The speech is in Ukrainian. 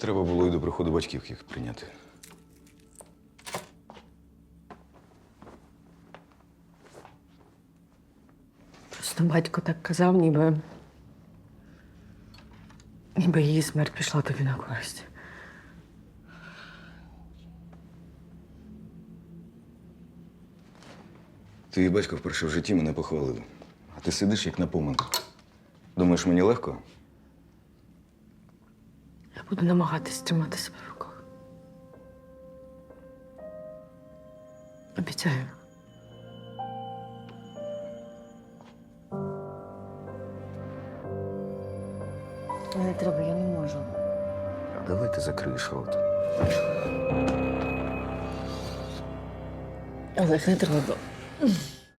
треба було і до приходу батьків їх прийняти. Просто батько так казав, ніби. Ніби її смерть пішла тобі на користь. Твій батько вперше в житті мене похвалив. А ти сидиш як на поминку. Думаєш, мені легко? Я буду намагатись тримати себе в руках. Обіцяю. Не треба, я не можу. Давай ти закриєш рот. Олег, не треба.